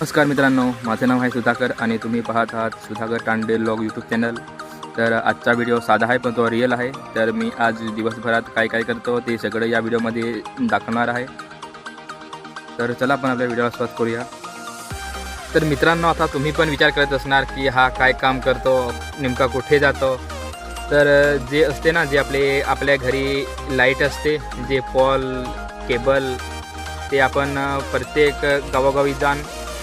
नमस्कार मित्रांनो माझं नाव आहे सुधाकर आणि तुम्ही पाहत आहात Sudhakar Tande vlog YouTube channel तर आजचा व्हिडिओ साधा आहे पण तो रिअल आहे. तर मी आज दिवसभरात काय काय करतो ते सगळं या व्हिडिओमध्ये दाखवणार आहे. तर चला आपण आपल्या व्हिडिओला सुरुवात करूया. तर मित्रांनो आता तुम्ही पण विचार करत असणार की हा काय काम करतो नेमका कुठे जातो. तर जे असते ना जे आपले आपल्या घरी लाइट असते जे पॉल केबल ते आपण प्रत्येक गावोगावी जाऊन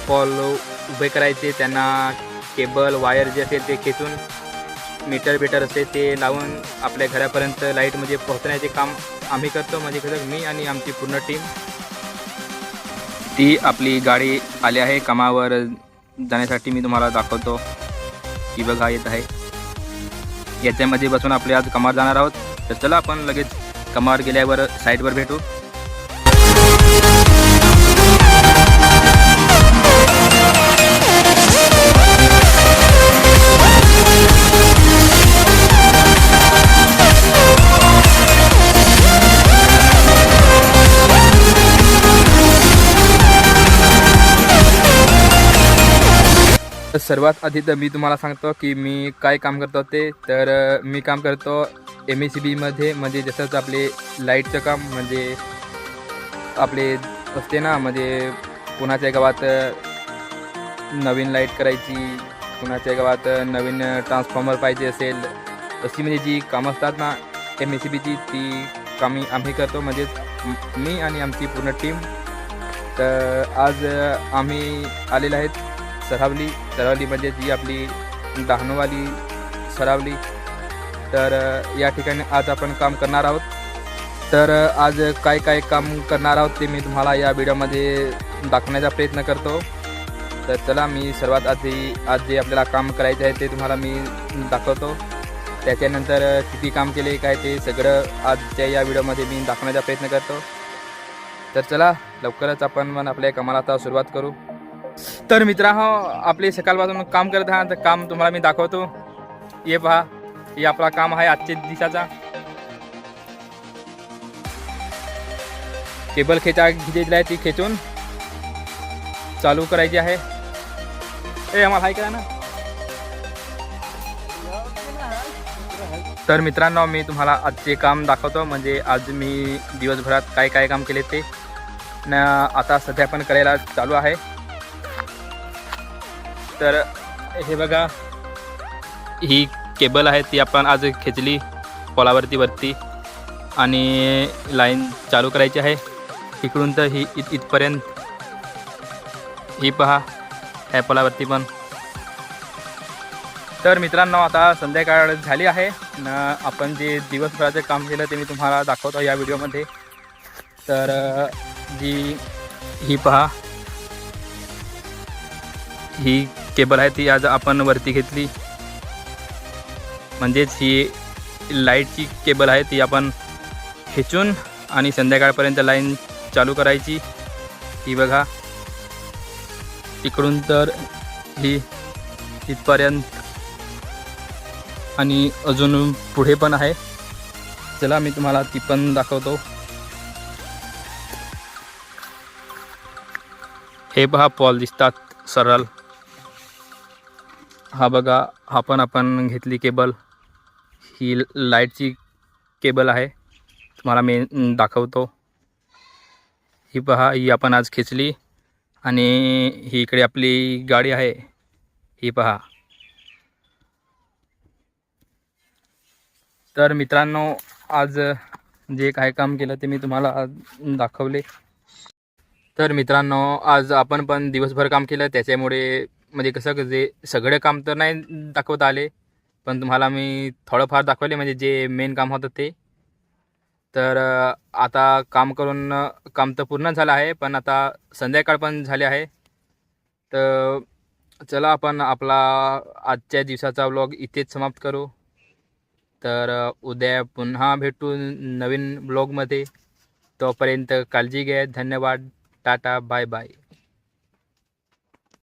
पॉल उभे करायचे त्यांना केबल वायर जे असेल ते खेचून मीटर बिटर असते ते लावून आपल्या घरापर्यंत लाइट म्हणजे पोहोचण्याचे काम आम्ही करतो. म्हणजे कसं मी आणि आमची पूर्ण टीम ती आपली गाडी आली आहे. कामावर जाण्यासाठी मी तुम्हाला दाखवतो. की बघा येत आहे. याच्यामध्ये बसून आपले आज कमार जाणार आहोत. तर चला आपण लगेच कामावर गेल्यावर साईडवर भेटू. सर्वात आधी तर मी तुम्हाला सांगतो की मी काय काम करतो ते तर मी काम करतो एम एस सी बीमध्ये म्हणजे जसंच आपले लाईटचं काम म्हणजे आपले असते ना म्हणजे कुणाच्या गावात नवीन लाइट करायची कुणाच्या गावात नवीन ट्रान्सफॉर्मर पाहिजे असेल अशी म्हणजे जी कामं असतात ना एम एस सी बीची ती कामी आम्ही करतो म्हणजेच मी आणि आमची पूर्ण टीम तर आज आम्ही आलेले आहेत सरावली सरावली म्हणजे जी आपली डहाणूवाली सरावली. तर या ठिकाणी आज आपण काम करणार आहोत. तर आज काय काय काम करणार आहोत ते मी तुम्हाला या व्हिडिओमध्ये दाखवण्याचा प्रयत्न करतो. तर चला मी सर्वात आधी आज जे आपल्याला काम करायचं आहे ते तुम्हाला मी दाखवतो. त्याच्यानंतर किती काम केले काय ते सगळं आजच्या या व्हिडिओमध्ये मी दाखवण्याचा प्रयत्न करतो. तर चला लवकरच आपण मग आपल्या कामाला आता सुरुवात करू. तर मित्रांनो आपले सकाळपासून काम करत आहात तर काम तुम्हाला मी दाखवतो. ये पहा हे आपला काम आहे आजच्या दिवसाचा. केबल खेचा घेतलेली आहे ती खेचून. चालू करायची आहे. ए आम्हाला हाय करा ना. तर मित्रांनो मी तुम्हाला आजचे काम दाखवतो म्हणजे आज मी दिवसभरात काय काय काम केले ते. न आता सध्या पण करायला चालू आहे. तर हे बघा ही केबल आहे ती आपण आज खेचली पोलावरती वरती आणि लाईन चालू करायची आहे. इकडून तर ही इत इथपर्यंत. ही पहा ह्या पोलावरती पण. तर मित्रांनो आता संध्याकाळ झाली आहे. न आपण जे दिवसभराचे काम केलं ते मी तुम्हाला दाखवतो या व्हिडिओमध्ये. तर जी ही पहा. ही केबल आहे ती आज आपण वरती घेतली. म्हणजेच ही लाईटची केबल आहे ती आपण खेचून आणि संध्याकाळपर्यंत लाईन चालू करायची. ही बघा. इकडून तर ही इथपर्यंत आणि अजून पुढे पण आहे. चला मी तुम्हाला ती पण दाखवतो. हे पहा पॉल दिसतात सरळ. हा बघा हा पण आपण घेतली केबल. ही लाईटची केबल आहे. तुम्हाला मी दाखवतो. ही पहा ही आपण आज खेचली. आणि ही इकडे आपली गाडी आहे. ही पहा. तर मित्रांनो आज जे काय काम केलं ते मी तुम्हाला दाखवले. तर मित्रांनो आज आपण पण दिवसभर काम केलं. त्याच्यामुळे म्हणजे कसं जे सगळे काम तर नाही दाखवता आले पण तुम्हाला मी थोडंफार दाखवले म्हणजे जे मेन काम होतं ते. तर आता काम करून काम तर पूर्ण झालं आहे पण आता संध्याकाळ पण झाले आहे. तर चला आपण आपला आजच्या दिवसाचा व्लॉग इथेच समाप्त करू. तर उद्या पुन्हा भेटू नवीन ब्लॉगमध्ये तोपर्यंत काळजी घ्या धन्यवाद टाटा बाय बाय.